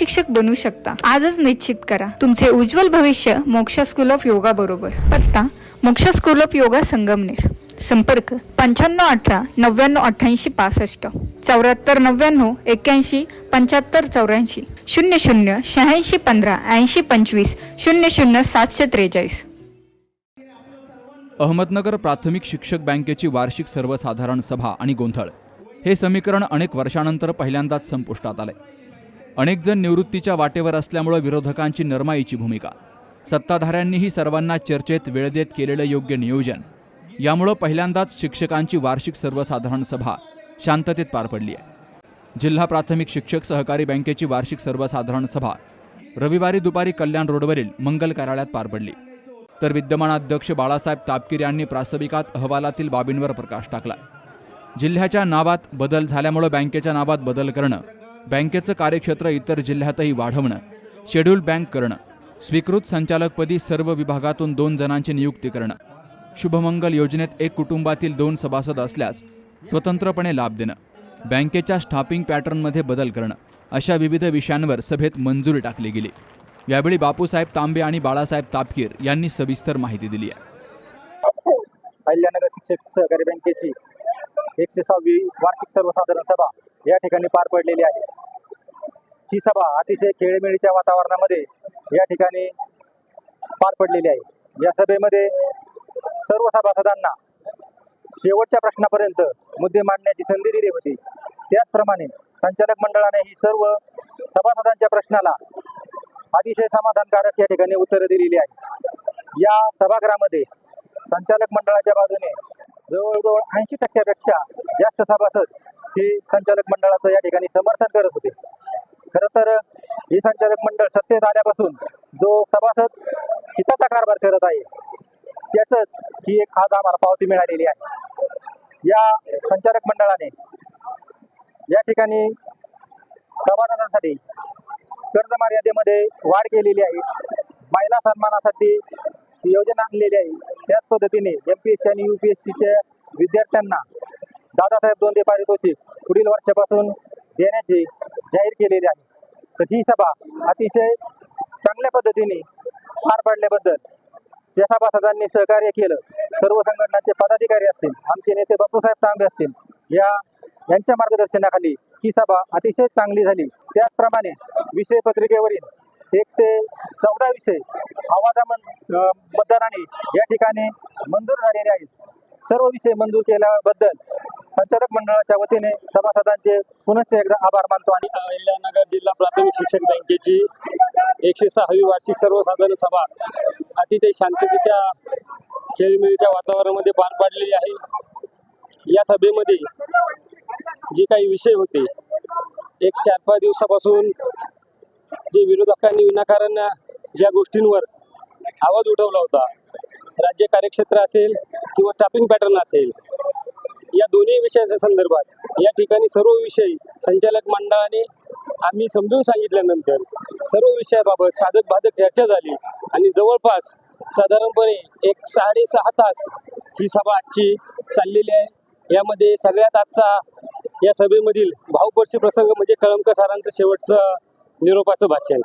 शिक्षक बनू शकता. आजच निश्चित करा. तुमचे उज्ज्वल भविष्य मोक्ष स्कूल ऑफ योगा बरोबर. पत्ता मोक्ष स्कूल ऑफ योगा संगमनेर. संपर्क पंच्याण्णव अठरा नव्याण्णव अठ्ठ्याऐंशी पासष्ट. चौऱ्याहत्तर नव्याण्णव एक्क्याऐंशी पंच्याहत्तर चौऱ्याऐंशी. शून्य शून्य शहाऐंशी पंधरा ऐंशी पंचवीस. शून्य शून्य सातशे त्रेचाळीस. अहमदनगर प्राथमिक शिक्षक बँकेची वार्षिक सर्वसाधारण सभा आणि गोंधळ. हे समीकरण अनेक वर्षानंतर पहिल्यांदाच संपुष्टात आले. अनेक जण निवृत्तीच्या वाटेवर असल्यामुळं विरोधकांची नरमाईची भूमिका. सत्ताधाऱ्यांनीही सर्वांना चर्चेत वेळ देत केलेलं योग्य नियोजन. यामुळं पहिल्यांदाच शिक्षकांची वार्षिक सर्वसाधारण सभा शांततेत पार पडली आहे. जिल्हा प्राथमिक शिक्षक सहकारी बँकेची वार्षिक सर्वसाधारण सभा रविवारी दुपारी कल्याण रोडवरील मंगल कार्यालयात पार पडली. तर विद्यमान अध्यक्ष बाळासाहेब तापकीर यांनी प्रास्ताविकात अहवालातील बाबींवर प्रकाश टाकला. जिल्ह्याच्या नावात बदल झाल्यामुळं बँकेच्या नावात बदल करणं बँकेचं कार्यक्षेत्र इतर जिल्ह्यातही वाढवणं शेड्यूल बँक करणं स्वीकृत संचालकपदी सर्व विभागातून दोन जणांची नियुक्ती करणं. शुभमंगल योजनेत एक कुटुंबातील दोन सभासद असल्यास स्वतंत्रपणे लाभ देणं बँकेच्या स्टाफिंग पॅटर्नमध्ये बदल करणं अशा विविध विषयांवर सभेत मंजुरी टाकली गेली. यावेळी बापूसाहेब तांबे आणि बाळासाहेब तापकीर यांनी सविस्तर माहिती दिली आहे. अहिल्यानगर शिक्षक सहकारी बँकेची एकशे सहावी वार्षिक सर्वसाधारण सभा या ठिकाणी पार पडलेली आहे. ही सभा अतिशय खेळीमेळीच्या वातावरणामध्ये या ठिकाणी पार पडलेली आहे. या सभेमध्ये सर्व सभासदांना शेवटच्या प्रश्नापर्यंत मुद्दे मांडण्याची संधी दिली होती. त्याचप्रमाणे संचालक मंडळाने ही सर्व सभासदांच्या प्रश्नाला अतिशय समाधानकारक या ठिकाणी उत्तरं दिलेली आहेत. या सभागृहामध्ये संचालक मंडळाच्या बाजूने जवळजवळ ऐंशी टक्क्यापेक्षा जास्त सभासद हे संचालक मंडळाचं या ठिकाणी समर्थन करत होते. खरं तर हे संचालक मंडळ सत्तेत आल्यापासून जो सभासद हिताचा कारभार करत आहे त्याचंच ही एक आज आम्हाला पावती मिळालेली आहे. या संचालक मंडळाने या ठिकाणी सभासदांसाठी कर्ज मर्यादेमध्ये वाढ केलेली आहे. महिला सन्मानासाठी जी योजना आणलेली आहे. त्याच पद्धतीने एम पी एस सी आणि यू पी एस सीच्या विद्यार्थ्यांना दादासाहेब दोंदे पारितोषिक पुढील वर्षापासून देण्याची जाहीर केलेली आहे. तर ही सभा अतिशय चांगल्या पद्धतीने पार पाडल्याबद्दल ज्या सभासदांनी सहकार्य केलं. सर्व संघटनाचे पदाधिकारी असतील आमचे नेते बापूसाहेब तांबे असतील या यांच्या मार्गदर्शनाखाली ही सभा अतिशय चांगली झाली. त्याचप्रमाणे विषय पत्रिकेवरील एक ते चौदा विषय आवाजामन मतदानाने या ठिकाणी मंजूर झालेले आहेत. सर्व विषय मंजूर केल्याबद्दल संचालक मंडळाच्या वतीने सभासदांचे पुनश्च एकदा आभार मानतो आणि अहिल्यानगर जिल्हा प्राथमिक शिक्षण बँकेची एकशे सहावी वार्षिक सर्वसाधारण सभा अतिशय शांततेच्या खेळमेळीच्या वातावरणामध्ये पार पाडलेली आहे. या सभेमध्ये जे काही विषय होते एक चार पाच दिवसापासून जे विरोधकांनी विनाकारण ज्या गोष्टींवर आवाज उठवला होता राज्य कार्यक्षेत्र असेल किंवा स्टाफिंग पॅटर्न असेल या दोन्ही विषयाच्या संदर्भात या ठिकाणी सर्व विषय संचालक मंडळाने आम्ही समजून सांगितल्यानंतर सर्व विषयाबाबत साधक बाधक चर्चा झाली आणि जवळपास साधारणपणे एक साडेसहा तास ही सभा आजची चाललेली आहे. यामध्ये सगळ्यात आजचा या सभेमधील भावपर्शी प्रसंग म्हणजे कळमकर सरांचं शेवटचं निरोपाचं भाषण.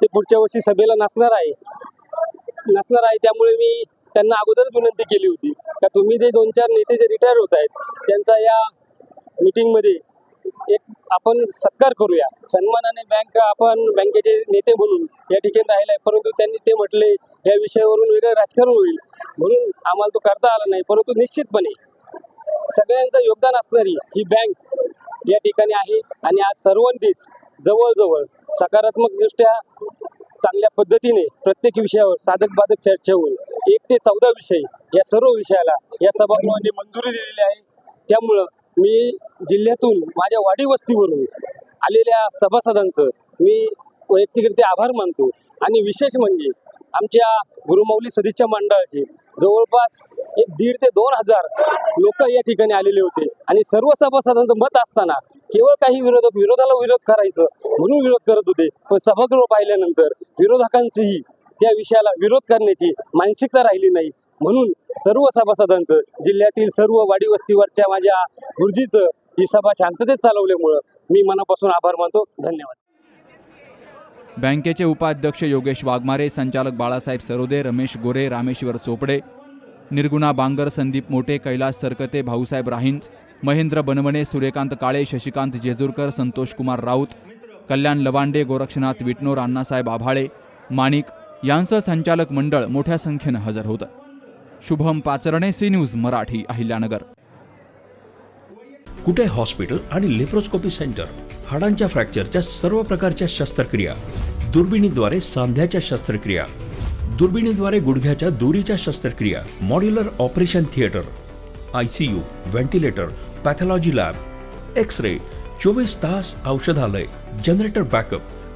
ते पुढच्या वर्षी सभेला नसणार आहे. नसणार आहे त्यामुळे मी त्यांना अगोदरच विनंती केली होती का तुम्ही जे दोन चार नेते जे रिटायर होत आहेत त्यांचा या मीटिंगमध्ये एक आपण सत्कार करूया. सन्मानाने बँक आपण बँकेचे नेते म्हणून या ठिकाणी राहिला आहे परंतु त्यांनी ते म्हटले या विषयावरून वेगळं राजकारण होईल. म्हणून आम्हाला तो करता आला नाही परंतु निश्चितपणे सगळ्यांचं योगदान असणारी ही बँक या ठिकाणी आहे आणि आज सर्वांनीच जवळजवळ सकारात्मकदृष्ट्या चांगल्या पद्धतीने प्रत्येक विषयावर साधक बाधक चर्चा होईल. एक ते चौदा विषय या सर्व विषयाला या सभागृहाने मंजुरी दिलेली आहे. त्यामुळं मी जिल्ह्यातून माझ्या वाडी वस्तीवरून आलेल्या सभासदांचं मी वैयक्तिकरित्या आभार मानतो. आणि विशेष म्हणजे आमच्या गुरुमौली सदिच्छा मंडळाचे जवळपास एक दीड ते दोन हजार लोक या ठिकाणी आलेले होते. आणि सर्व सभासदांचं मत असताना केवळ काही विरोधक विरोधाला विरोध करायचं म्हणून विरोध करत होते. पण सभागृह पाहिल्यानंतर विरोधकांचीही त्या विषयाला विरोध करण्याची मानसिकता राहिली नाही. म्हणून सर्व सभासदांचं जिल्ह्यातील सर्व वाडी वस्तीवरच्या माझ्या गुरुजीचं ही सभा शांततेत चालवल्यामुळं मी मनापासून आभार मानतो. धन्यवाद. बँकेचे उपाध्यक्ष योगेश वाघमारे संचालक बाळासाहेब सरोदे रमेश गोरे रामेश्वर चोपडे निर्गुणा बांगर संदीप मोटे कैलास सरकते भाऊसाहेब राहिंज महेंद्र बनवणे सूर्यकांत काळे शशिकांत जेजूरकर संतोष कुमार राऊत कल्याण लवांडे गोरक्षनाथ विटनोर अण्णासाहेब आभाळे माणिक यांचं संचालक मंडळ मोठ्या संख्येनं हजर होतं. Shubham Pacharne C news Marathi Ahilyanagar. कुठे हॉस्पिटल आणि लेप्रोस्कोपी सेंटर? हाडांच्या फ्रॅक्चरच्या सर्व प्रकारच्या शस्त्रक्रिया. दुर्बिणीद्वारे सांध्याच्या शस्त्रक्रिया. दुर्बिणीद्वारे गुडघ्याच्या दोरीच्या शस्त्रक्रिया. Modular operation theatre. I C U ventilator pathology lab. X ray चोवीस तास औषधालय. Generator backup.